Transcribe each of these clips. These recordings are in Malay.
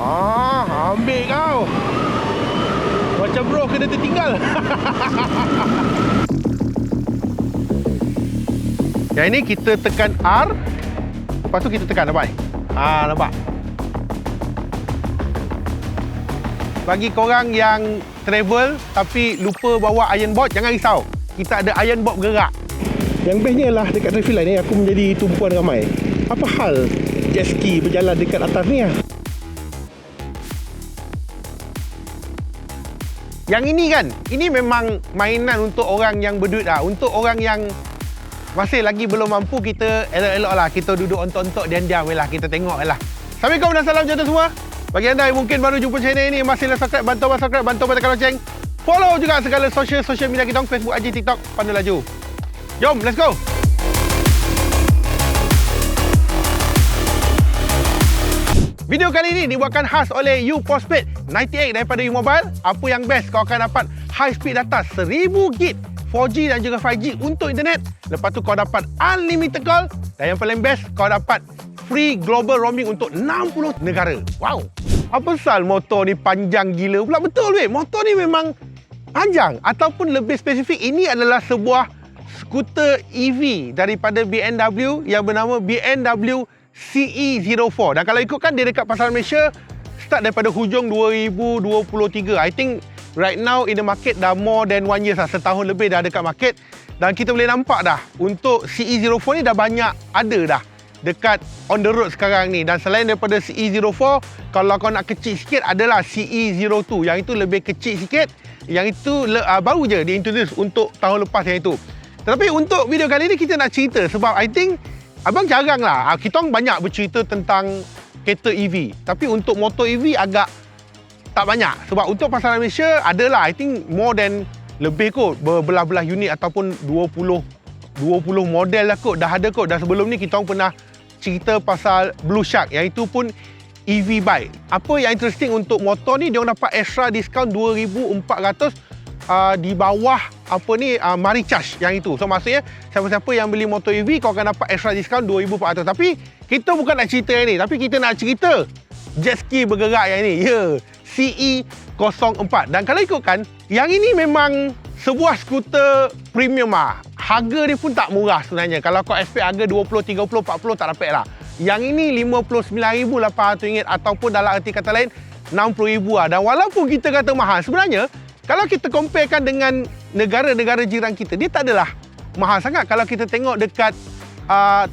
Ah, ambil kau. Macam bro kena tertinggal. Yang ini kita tekan R. Lepas tu kita tekan nampak ni? Ah, nampak. Bagi korang yang travel tapi lupa bawa iron board, jangan risau. Kita ada iron board bergerak. Yang bestnya lah dekat traffic light ni aku menjadi tumpuan ramai. Apa hal jet ski berjalan dekat atas ni ah? Yang ini kan, ini memang mainan untuk orang yang berduit lah. Untuk orang yang masih lagi belum mampu, kita elok-elok lah. Kita duduk ontok-ontok diam-diam je lah. Kita tengok lah. Assalamualaikum dan salam jodoh semua. Bagi anda yang mungkin baru jumpa channel ini, masih lagi subscribe, bantu abang subscribe, bantu abang tekan loceng. Follow juga segala social-social media kita, Facebook, IG, TikTok, pandai laju. Jom, let's go! Video kali ini dibuatkan khas oleh U Postpaid 98 daripada U Mobile. Apa yang best kau akan dapat high speed data 1000 gig 4G dan juga 5G untuk internet. Lepas tu kau dapat unlimited call dan yang paling best kau dapat free global roaming untuk 60 negara. Wow. Apa sal motor ni panjang gila pula betul weh. Motor ni memang panjang ataupun lebih spesifik ini adalah sebuah skuter EV daripada BMW yang bernama BMW CE04 dan kalau ikutkan dia dekat pasaran Malaysia start daripada hujung 2023 I think right now in the market dah more than one years lah. Setahun lebih dah dekat market. Dan kita boleh nampak dah untuk CE04 ni dah banyak ada dah dekat on the road sekarang ni. Dan selain daripada CE04 kalau kau nak kecil sikit adalah CE02 yang itu lebih kecil sikit. Yang itu uh, baru je diintroduce untuk tahun lepas yang itu. Tetapi untuk video kali ni kita nak cerita sebab I think Abang jarang lah. Kita orang banyak bercerita tentang kereta EV. Tapi untuk motor EV agak tak banyak. Sebab untuk pasaran Malaysia adalah I think more than lebih kot berbelah-belah unit ataupun 20 20 model lah kot. Dah ada kot. Dan sebelum ni kita orang pernah cerita pasal Blue Shark. Yang itu pun EV bike. Apa yang interesting untuk motor ni, dia orang dapat extra diskaun 2,400 uh, di bawah apa ni uh, mari charge yang itu. So maksudnya siapa-siapa yang beli motor EV kau akan dapat extra diskaun 2400. Tapi kita bukan nak cerita yang ni, tapi kita nak cerita jet ski bergerak yang ini. Ya, CE04. Dan kalau ikutkan, yang ini memang sebuah skuter premium ah. Harga dia pun tak murah sebenarnya. Kalau kau expect harga 20, 30, 40 tak dapat lah. Yang ini RM59,800 ataupun dalam arti kata lain RM60,000 lah. Dan walaupun kita kata mahal, sebenarnya kalau kita comparekan dengan negara-negara jiran kita, dia tak adalah mahal sangat. Kalau kita tengok dekat uh,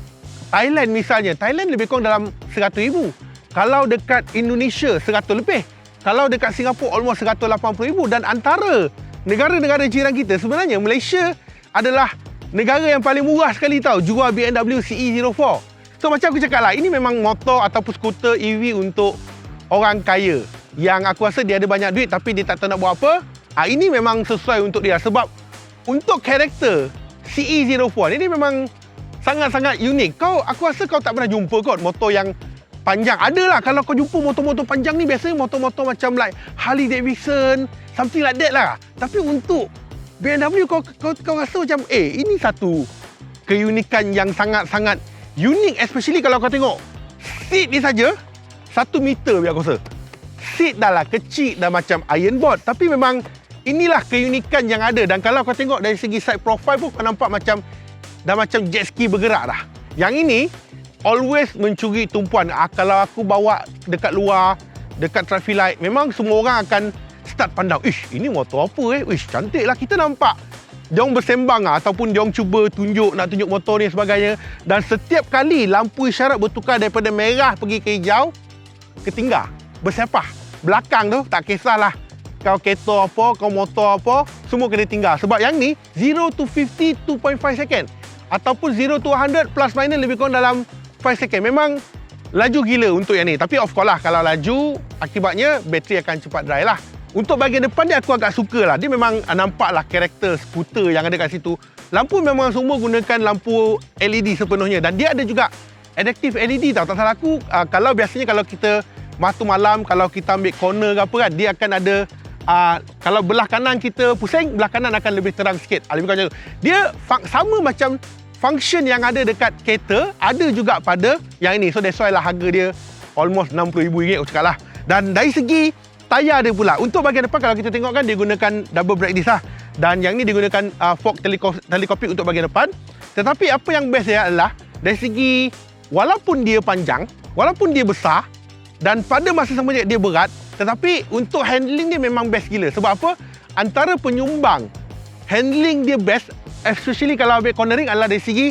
Thailand misalnya, Thailand lebih kurang dalam RM100,000. Kalau dekat Indonesia, RM100 lebih. Kalau dekat Singapura, almost RM180,000. Dan antara negara-negara jiran kita, sebenarnya Malaysia adalah negara yang paling murah sekali tau jual BMW CE04. So macam aku cakap lah, ini memang motor ataupun skuter EV untuk orang kaya. Yang aku rasa dia ada banyak duit tapi dia tak tahu nak buat apa, Ha, ini memang sesuai untuk dia sebab untuk karakter CE04 ini memang sangat-sangat unik. Kau aku rasa kau tak pernah jumpa kot motor yang panjang. Adalah kalau kau jumpa motor-motor panjang ni biasanya motor-motor macam like Harley Davidson, something like that lah. Tapi untuk BMW kau kau, kau rasa macam eh ini satu keunikan yang sangat-sangat unik especially kalau kau tengok seat ni saja satu meter biar aku rasa. Seat dah lah kecil dah macam iron board tapi memang inilah keunikan yang ada dan kalau kau tengok dari segi side profile pun kau nampak macam dah macam jet ski bergerak dah. Yang ini always mencuri tumpuan. Ah, kalau aku bawa dekat luar, dekat traffic light, memang semua orang akan start pandang, "Ish, ini motor apa eh? Ish, cantiklah kita nampak." Dia orang bersembang ah, ataupun dia orang cuba tunjuk nak tunjuk motor ni sebagainya dan setiap kali lampu isyarat bertukar daripada merah pergi ke hijau, ketinggal, bersepah. Belakang tu tak kisahlah kau kereta apa, kau motor apa, semua kena tinggal. Sebab yang ni 0 to 50 2.5 second ataupun 0 to 100 plus minus lebih kurang dalam 5 second. Memang laju gila untuk yang ni. Tapi of course lah kalau laju akibatnya bateri akan cepat dry lah. Untuk bahagian depan dia aku agak suka lah. Dia memang nampak lah karakter skuter yang ada kat situ. Lampu memang semua gunakan lampu LED sepenuhnya dan dia ada juga adaptive LED tau. Tak salah aku uh, kalau biasanya kalau kita waktu malam kalau kita ambil corner ke apa kan dia akan ada uh, kalau belah kanan kita pusing, belah kanan akan lebih terang sikit. Uh, lebih kurang Dia sama macam function yang ada dekat kereta, ada juga pada yang ini. So that's why lah harga dia almost RM60,000 aku cakap lah. Dan dari segi tayar dia pula. Untuk bahagian depan kalau kita tengok kan dia gunakan double brake disc lah. Dan yang ni digunakan uh, fork teleskopik untuk bahagian depan. Tetapi apa yang best dia adalah dari segi walaupun dia panjang, walaupun dia besar dan pada masa sama dia berat, tetapi untuk handling dia memang best gila. Sebab apa? Antara penyumbang handling dia best especially kalau ambil cornering adalah dari segi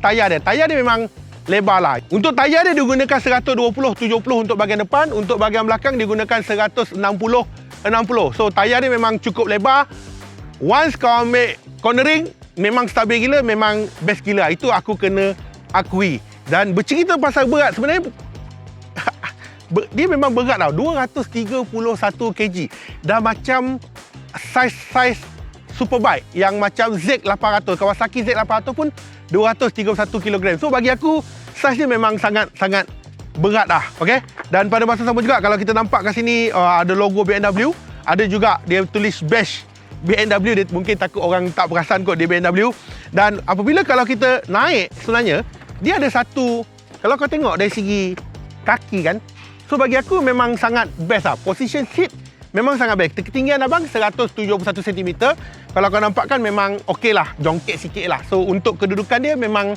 tayar dia. Tayar dia memang lebar lah. Untuk tayar dia digunakan 120 70 untuk bahagian depan, untuk bahagian belakang digunakan 160 60. So tayar dia memang cukup lebar. Once kau ambil cornering memang stabil gila, memang best gila. Itu aku kena akui. Dan bercerita pasal berat sebenarnya dia memang berat tau 231 kg dah macam saiz-saiz superbike yang macam Z800 Kawasaki Z800 pun 231 kg. So bagi aku saiz dia memang sangat sangat berat dah. Okey. Dan pada masa sama juga kalau kita nampak kat sini uh, ada logo BMW, ada juga dia tulis bash BMW dia mungkin takut orang tak perasan kot dia BMW. Dan apabila kalau kita naik sebenarnya dia ada satu kalau kau tengok dari segi kaki kan. So bagi aku memang sangat best lah. Position seat memang sangat baik. Ketinggian abang 171 cm. Kalau kau nampak kan memang okey lah. Jongkek sikit lah. So untuk kedudukan dia memang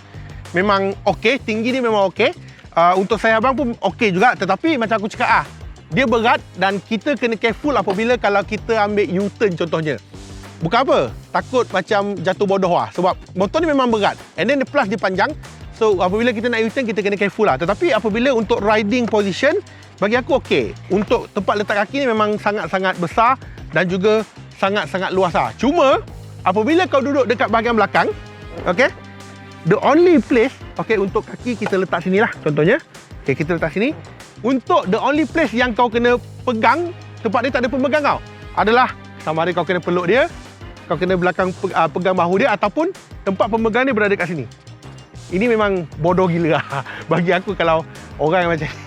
memang okey. Tinggi dia memang okey. Uh, untuk saya abang pun okey juga. Tetapi macam aku cakap ah, dia berat dan kita kena careful apabila kalau kita ambil U-turn contohnya. Bukan apa, takut macam jatuh bodoh lah. Sebab motor ni memang berat. And then the plus dia panjang. So apabila kita nak U-turn kita kena careful lah. Tetapi apabila untuk riding position, bagi aku okey. Untuk tempat letak kaki ni memang sangat-sangat besar dan juga sangat-sangat luas lah. Cuma apabila kau duduk dekat bahagian belakang, okey, the only place okey untuk kaki kita letak sini lah contohnya. Okey, kita letak sini. Untuk the only place yang kau kena pegang, tempat dia tak ada pemegang kau. Adalah sama ada kau kena peluk dia, kau kena belakang uh, pegang bahu dia ataupun tempat pemegang dia berada kat sini. Ini memang bodoh gila lah. Bagi aku kalau orang macam ni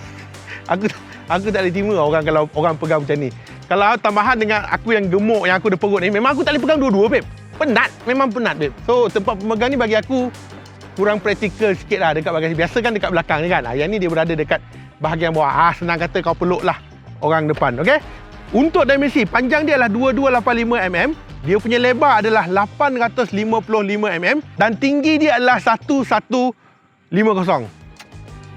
aku aku tak boleh terima orang kalau orang pegang macam ni. Kalau tambahan dengan aku yang gemuk yang aku ada perut ni, memang aku tak boleh pegang dua-dua, babe. Penat, memang penat, babe. So, tempat pemegang ni bagi aku kurang praktikal sikit lah dekat bahagian biasa kan dekat belakang ni kan. Ah, yang ni dia berada dekat bahagian bawah. Ah, senang kata kau peluk lah orang depan, okey? Untuk dimensi, panjang dia adalah 2285 mm. Dia punya lebar adalah 855 mm dan tinggi dia adalah 1150.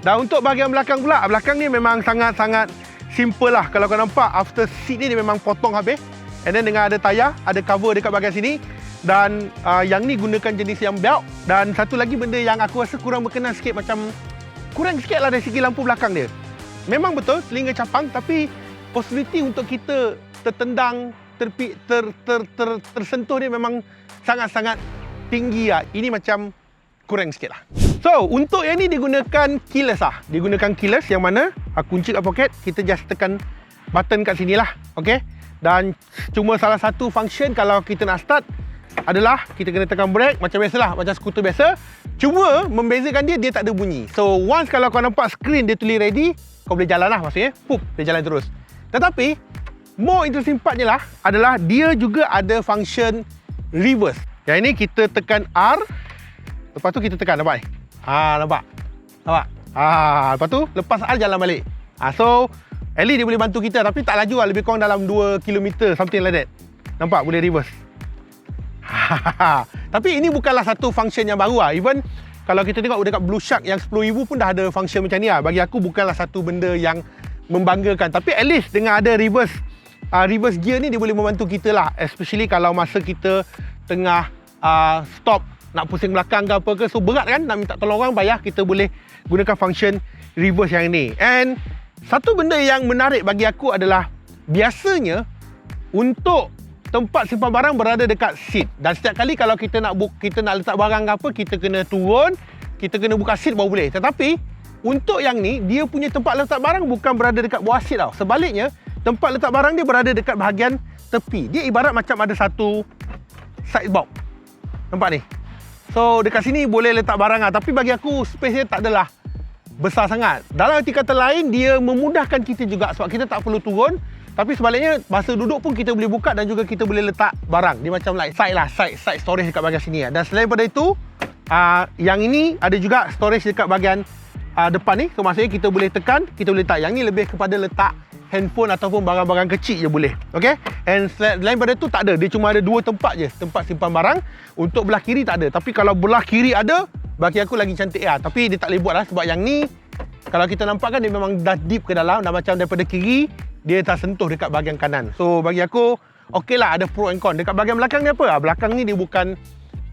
Dan untuk bahagian belakang pula, belakang ni memang sangat-sangat simple lah. Kalau kau nampak, after seat ni dia memang potong habis. And then dengan ada tayar, ada cover dekat bahagian sini. Dan uh, yang ni gunakan jenis yang belt. Dan satu lagi benda yang aku rasa kurang berkenan sikit macam... Kurang sikit lah dari segi lampu belakang dia. Memang betul, selinga capang. Tapi possibility untuk kita tertendang, terpi, ter, ter, ter, tersentuh dia memang sangat-sangat tinggi lah. Ini macam kurang sikit lah. So, untuk yang ni digunakan keyless lah. Digunakan keyless yang mana uh, kunci kat poket, kita just tekan button kat sini lah. Okay? Dan cuma salah satu function kalau kita nak start adalah kita kena tekan brake macam biasalah, macam skuter biasa. Cuma membezakan dia, dia tak ada bunyi. So, once kalau kau nampak screen dia tulis ready, kau boleh jalan lah maksudnya. Pup, dia jalan terus. Tetapi, more interesting partnya lah adalah dia juga ada function reverse. Yang ini kita tekan R, Lepas tu kita tekan nampak ni. Ha nampak. Nampak? Ha lepas tu lepas al jalan balik. Ha so at dia boleh bantu kita tapi tak laju lah lebih kurang dalam 2 km something like that. Nampak boleh reverse. tapi ini bukanlah satu function yang baru lah. Even kalau kita tengok dekat Blue Shark yang 10,000 pun dah ada function macam ni lah. Bagi aku bukanlah satu benda yang membanggakan. Tapi at least dengan ada reverse uh, reverse gear ni dia boleh membantu kita lah. Especially kalau masa kita tengah uh, stop nak pusing belakang ke apa ke so berat kan nak minta tolong orang payah kita boleh gunakan function reverse yang ni and satu benda yang menarik bagi aku adalah biasanya untuk tempat simpan barang berada dekat seat. Dan setiap kali kalau kita nak book, kita nak letak barang ke apa kita kena turun kita kena buka seat baru boleh. Tetapi untuk yang ni dia punya tempat letak barang bukan berada dekat bawah seat tau. Sebaliknya tempat letak barang dia berada dekat bahagian tepi. Dia ibarat macam ada satu side box nampak ni So dekat sini boleh letak barang lah. Tapi bagi aku space dia tak adalah besar sangat. Dalam arti kata lain dia memudahkan kita juga sebab kita tak perlu turun. Tapi sebaliknya masa duduk pun kita boleh buka dan juga kita boleh letak barang. Dia macam like side lah, side side storage dekat bahagian sini lah. Dan selain daripada itu, uh, yang ini ada juga storage dekat bahagian uh, depan ni. So maksudnya kita boleh tekan, kita boleh letak. Yang ni lebih kepada letak handphone ataupun barang-barang kecil je boleh. Okay? And selain daripada tu tak ada. Dia cuma ada dua tempat je. Tempat simpan barang. Untuk belah kiri tak ada. Tapi kalau belah kiri ada, bagi aku lagi cantik lah. Tapi dia tak boleh buat lah sebab yang ni, kalau kita nampak kan dia memang dah deep ke dalam. Dah macam daripada kiri, dia tak sentuh dekat bahagian kanan. So bagi aku, okey lah ada pro and con. Dekat bahagian belakang ni apa? Ah, Belakang ni dia bukan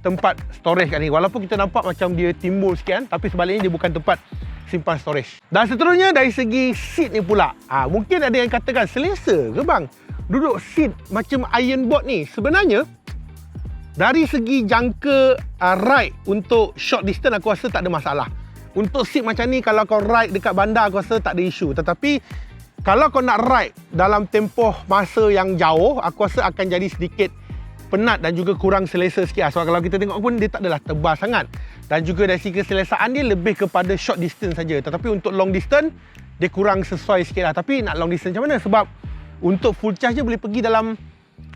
tempat storage kat ni. Walaupun kita nampak macam dia timbul sekian, tapi sebaliknya dia bukan tempat simpan storage. Dan seterusnya dari segi seat ni pula. Ha, mungkin ada yang katakan selesa ke bang? Duduk seat macam iron board ni. Sebenarnya dari segi jangka uh, ride untuk short distance aku rasa tak ada masalah. Untuk seat macam ni kalau kau ride dekat bandar aku rasa tak ada isu. Tetapi kalau kau nak ride dalam tempoh masa yang jauh, aku rasa akan jadi sedikit penat dan juga kurang selesa sikit. Sebab kalau kita tengok pun dia tak adalah tebal sangat. Dan juga dari segi keselesaan dia lebih kepada short distance saja. Tetapi untuk long distance, dia kurang sesuai sikit lah. Tapi nak long distance macam mana? Sebab untuk full charge je boleh pergi dalam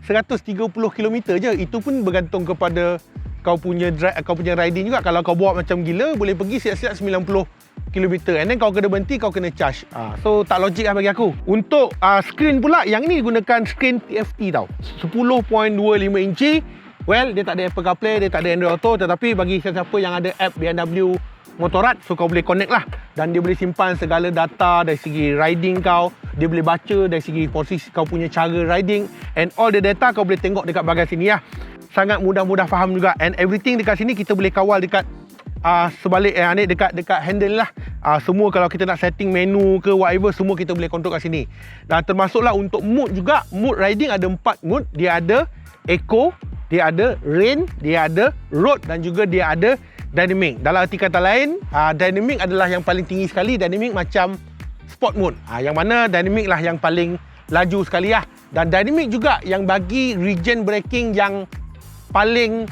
130 km je. Itu pun bergantung kepada kau punya drive, kau punya riding juga. Kalau kau bawa macam gila, boleh pergi siap-siap 90 km. And then kau kena berhenti, kau kena charge. Uh, so tak logik lah bagi aku. Untuk uh, screen pula, yang ni gunakan screen TFT tau. 10.25 inci. Well, dia tak ada Apple CarPlay, dia tak ada Android Auto. Tetapi bagi siapa yang ada app BMW Motorrad, so kau boleh connect lah. Dan dia boleh simpan segala data dari segi riding kau. Dia boleh baca dari segi posisi kau punya cara riding. And all the data kau boleh tengok dekat bahagian sini lah. Sangat mudah-mudah faham juga. And everything dekat sini kita boleh kawal dekat uh, sebalik eh, ni dekat dekat handle lah. Uh, semua kalau kita nak setting menu ke whatever semua kita boleh kontrol kat sini. Dan termasuklah untuk mood juga. Mood riding ada empat mood. Dia ada eco, dia ada rain, dia ada road dan juga dia ada dynamic. Dalam arti kata lain, uh, dynamic adalah yang paling tinggi sekali. Dynamic macam sport mode. Uh, yang mana dynamic lah yang paling laju sekali lah. Dan dynamic juga yang bagi regen braking yang paling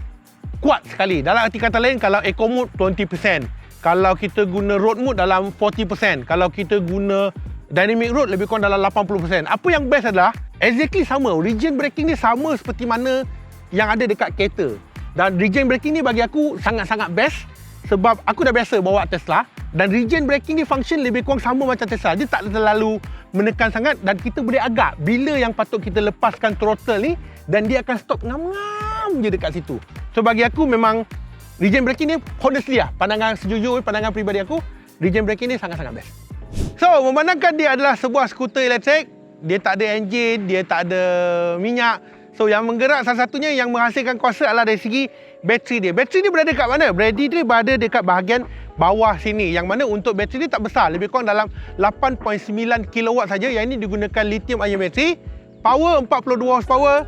kuat sekali. Dalam arti kata lain, kalau eco mode 20%. Kalau kita guna road mode dalam 40%. Kalau kita guna dynamic road lebih kurang dalam 80%. Apa yang best adalah exactly sama. Regen braking ni sama seperti mana yang ada dekat kereta. Dan regen braking ni bagi aku sangat-sangat best sebab aku dah biasa bawa Tesla dan regen braking ni function lebih kurang sama macam Tesla. Dia tak terlalu menekan sangat dan kita boleh agak bila yang patut kita lepaskan throttle ni dan dia akan stop ngam-ngam je dekat situ. So bagi aku memang regen braking ni honestly lah pandangan sejujur pandangan peribadi aku regen braking ni sangat-sangat best. So memandangkan dia adalah sebuah skuter elektrik, dia tak ada enjin, dia tak ada minyak, So yang menggerak salah satunya yang menghasilkan kuasa adalah dari segi bateri dia. Bateri dia berada dekat mana? Bateri dia berada dekat bahagian bawah sini. Yang mana untuk bateri dia tak besar. Lebih kurang dalam 8.9 kW saja. Yang ini digunakan lithium ion battery. Power 42 horsepower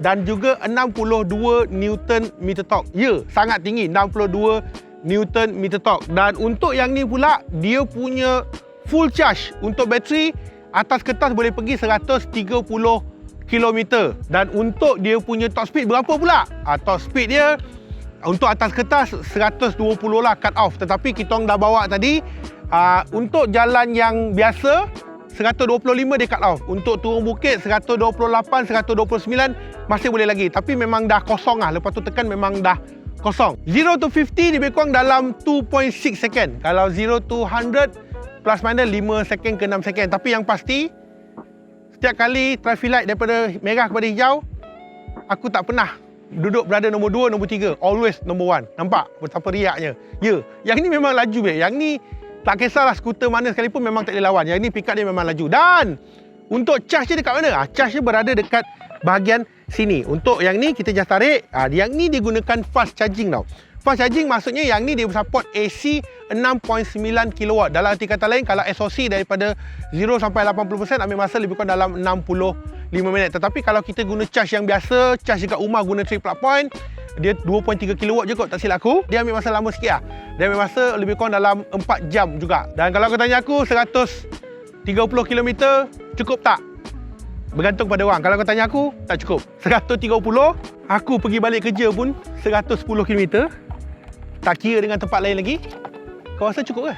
dan juga 62 Newton meter torque. Ya, sangat tinggi 62 Newton meter torque. Dan untuk yang ni pula dia punya full charge untuk bateri atas kertas boleh pergi 130 kilometer dan untuk dia punya top speed berapa pula? Uh, top speed dia untuk atas kertas 120 lah cut off tetapi kita orang dah bawa tadi uh, untuk jalan yang biasa 125 dia cut off untuk turun bukit 128 129 masih boleh lagi tapi memang dah kosong lah lepas tu tekan memang dah kosong 0 to 50 lebih kurang dalam 2.6 second kalau 0 to 100 plus minus 5 second ke 6 second tapi yang pasti Setiap kali traffic light daripada merah kepada hijau, aku tak pernah duduk berada nombor 2, nombor 3. Always nombor 1. Nampak betapa riaknya. Ya, yang ni memang laju. Be. Yang ni tak kisahlah skuter mana sekalipun memang tak boleh lawan. Yang ni pick dia memang laju. Dan untuk charge dia dekat mana? Ah, charge dia berada dekat bahagian sini. Untuk yang ni kita just tarik. Ah, yang ni digunakan fast charging tau. Fast charging maksudnya yang ni dia support AC 6.9 kW. Dalam arti kata lain kalau SOC daripada 0 sampai 80% ambil masa lebih kurang dalam 65 minit. Tetapi kalau kita guna charge yang biasa, charge dekat rumah guna 3 plug point, dia 2.3 kW je kot tak silap aku. Dia ambil masa lama sikit lah. Dia ambil masa lebih kurang dalam 4 jam juga. Dan kalau kau tanya aku 130 km cukup tak? Bergantung pada orang. Kalau kau tanya aku, tak cukup. 130, aku pergi balik kerja pun 110 km tak kira dengan tempat lain lagi kau rasa cukup ke?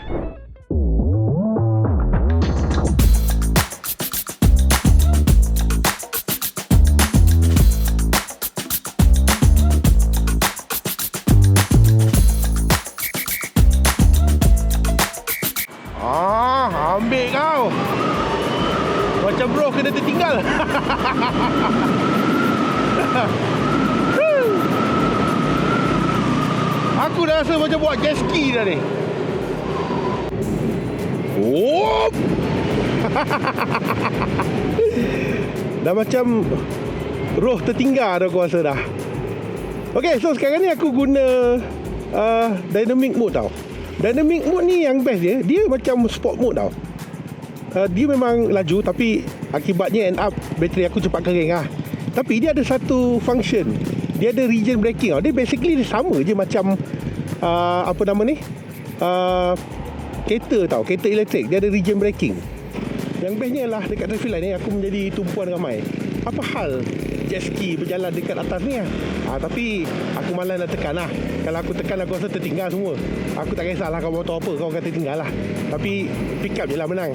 Kena tertinggal. Aku dah rasa macam buat jet ski dah ni. Whoop. dah macam roh tertinggal dah aku rasa dah. Okay, so sekarang ni aku guna uh, dynamic mode tau. Dynamic mode ni yang best dia. Dia macam sport mode tau. Uh, dia memang laju tapi akibatnya end up bateri aku cepat kering lah. Tapi dia ada satu function. Dia ada region braking tau. Dia basically dia sama je macam uh, apa nama ni? Uh, kereta tau, kereta elektrik. Dia ada region braking. Yang bestnya lah dekat traffic light ni aku menjadi tumpuan ramai. Apa hal jet ski berjalan dekat atas ni lah. Ha, tapi aku malas nak tekan lah. Kalau aku tekan aku rasa tertinggal semua. Aku tak kisahlah kau motor apa kau kata tinggal lah. Tapi pick up je lah menang.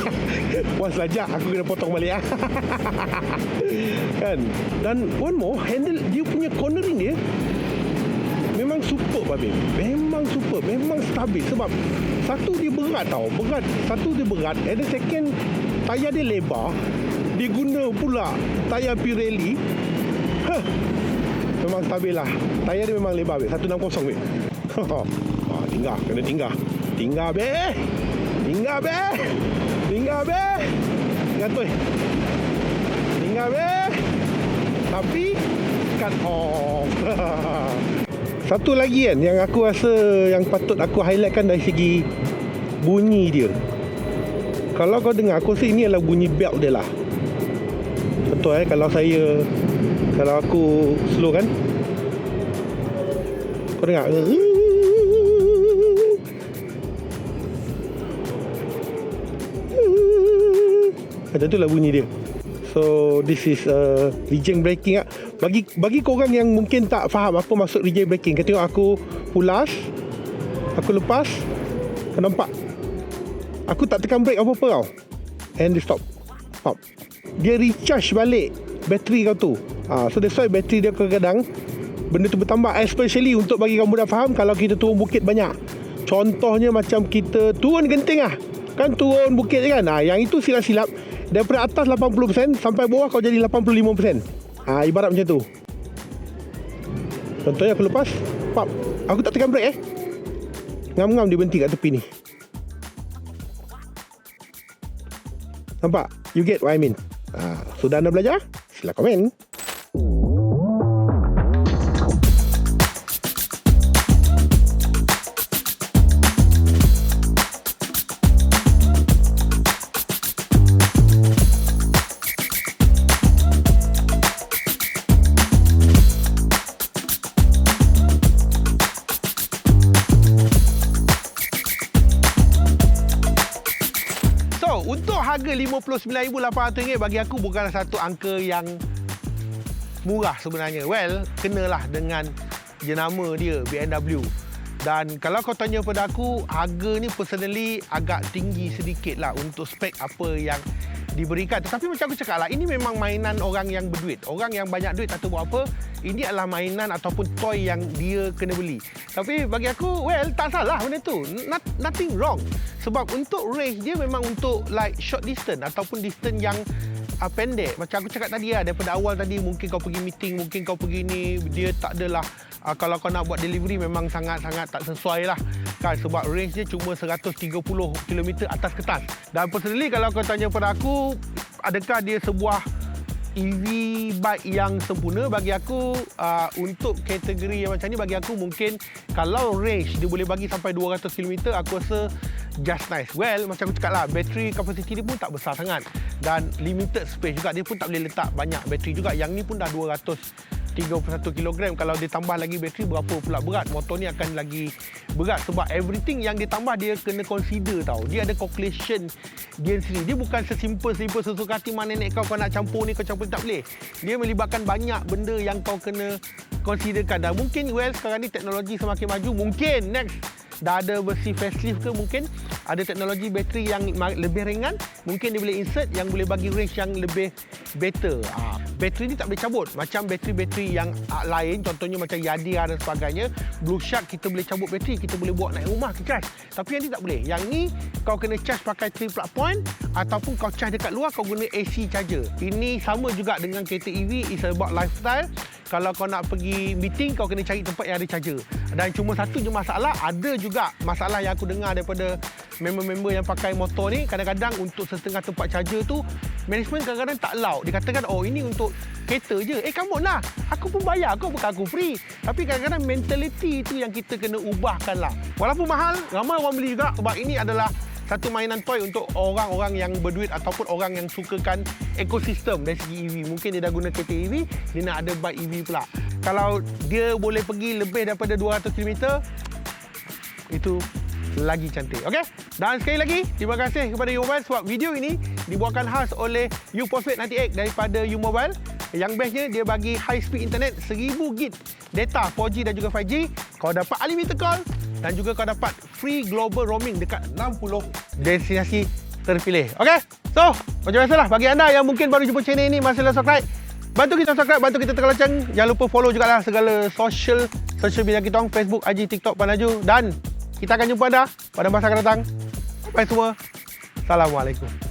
Puas lajak aku kena potong balik lah. kan? Dan one more, handle dia punya cornering dia memang super babe. Memang super, memang stabil sebab satu dia berat tau, berat. Satu dia berat, and the second tayar dia lebar dia guna pula tayar Pirelli huh. memang stabil lah. Tayar dia memang lebar 160 weh. Ah, tinggal. Kena tinggal. Tinggal be tinggal be tinggal be tinggal tinggal be tapi cut off. Satu lagi kan yang aku rasa yang patut aku highlightkan dari segi bunyi dia. Kalau kau dengar aku rasa ini adalah bunyi belt dia lah contoh eh kalau saya kalau aku slow kan? Kau dengar? Macam tu lah bunyi dia. So this is uh, reject braking lah. bagi bagi korang yang mungkin tak faham apa maksud reject braking kau tengok aku pulas aku lepas kau nampak? Aku tak tekan brake apa-apa tau. And dia stop dia recharge balik bateri kau tu. Ha, so that's why bateri dia kadang-kadang benda tu bertambah especially untuk bagi kamu dah faham kalau kita turun bukit banyak. Contohnya macam kita turun genting lah kan turun bukit kan? Ha, yang itu silap-silap. Daripada atas 80% sampai bawah kau jadi 85% ha, ibarat macam tu. Contohnya aku lepas pap, aku tak tekan brake eh. Ngam-ngam dia berhenti kat tepi ni. Nampak? You get what I mean Ha, sudah anda belajar? Sila komen. Harga RM59,800 bagi aku bukanlah satu angka yang murah sebenarnya. Well, kenalah dengan jenama dia BMW. Dan kalau kau tanya pada aku, harga ni personally agak tinggi sedikit lah untuk spek apa yang diberikan. Tetapi macam aku cakap lah, ini memang mainan orang yang berduit. Orang yang banyak duit tak tahu buat apa, ini adalah mainan ataupun toy yang dia kena beli. Tapi bagi aku, well, tak salah benda tu. Not, nothing wrong. Sebab untuk race, dia memang untuk like short distance ataupun distance yang uh, pendek. Macam aku cakap tadi lah, daripada awal tadi mungkin kau pergi meeting, mungkin kau pergi ni, dia tak adalah uh, kalau kau nak buat delivery memang sangat-sangat tak sesuai lah. Kan, sebab range dia cuma 130 km atas kertas. Dan personally kalau kau tanya pada aku, adakah dia sebuah EV bike yang sempurna bagi aku uh, untuk kategori yang macam ni bagi aku mungkin kalau range dia boleh bagi sampai 200 km aku rasa just nice. Well, macam aku cakap lah, bateri kapasiti dia pun tak besar sangat. Dan limited space juga, dia pun tak boleh letak banyak bateri juga. Yang ni pun dah 231 kg. Kalau dia tambah lagi bateri, berapa pula berat? Motor ni akan lagi berat. Sebab everything yang ditambah, dia kena consider tau. Dia ada calculation dia sendiri. Dia bukan sesimpel-simpel sesuka hati mana nenek kau, kau nak campur ni, kau campur tak boleh. Dia melibatkan banyak benda yang kau kena considerkan. Dan mungkin, well, sekarang ni teknologi semakin maju. Mungkin next dah ada versi facelift ke mungkin ada teknologi bateri yang lebih ringan mungkin dia boleh insert yang boleh bagi range yang lebih better ha, bateri ni tak boleh cabut. Macam bateri-bateri yang ah, lain contohnya macam Yadira dan sebagainya Blue Shark kita boleh cabut bateri kita boleh bawa naik rumah ke charge. Tapi yang ni tak boleh. Yang ni kau kena charge pakai 3 plug point ataupun kau charge dekat luar kau guna AC charger. Ini sama juga dengan kereta EV is about lifestyle. Kalau kau nak pergi meeting kau kena cari tempat yang ada charger. Dan cuma satu je masalah ada juga masalah yang aku dengar daripada member-member yang pakai motor ni. Kadang-kadang untuk setengah tempat charger tu management kadang-kadang tak allow. Dia katakan oh ini untuk kereta je. Eh come on lah. Aku pun bayar kau bukan aku free. Tapi kadang-kadang mentality tu yang kita kena ubahkan lah. Walaupun mahal ramai orang beli juga. Sebab ini adalah satu mainan toy untuk orang-orang yang berduit ataupun orang yang sukakan ekosistem dari segi EV. Mungkin dia dah guna kereta EV, dia nak ada bike EV pula. Kalau dia boleh pergi lebih daripada 200 km, itu lagi cantik. Okey? Dan sekali lagi, terima kasih kepada U-Mobile sebab video ini dibuatkan khas oleh U-Postpaid 98 daripada U-Mobile. Yang bestnya, dia bagi high speed internet 1000 gig data 4G dan juga 5G. Kau dapat unlimited call dan juga kau dapat free global roaming dekat 60 destinasi terpilih. Okey? So, macam biasalah bagi anda yang mungkin baru jumpa channel ini masih belum subscribe, bantu kita subscribe, bantu kita tekan lonceng. Jangan lupa follow juga lah segala social social media kita orang, Facebook, IG, TikTok, Panaju dan kita akan jumpa anda pada masa akan datang. Sampai semua. Assalamualaikum.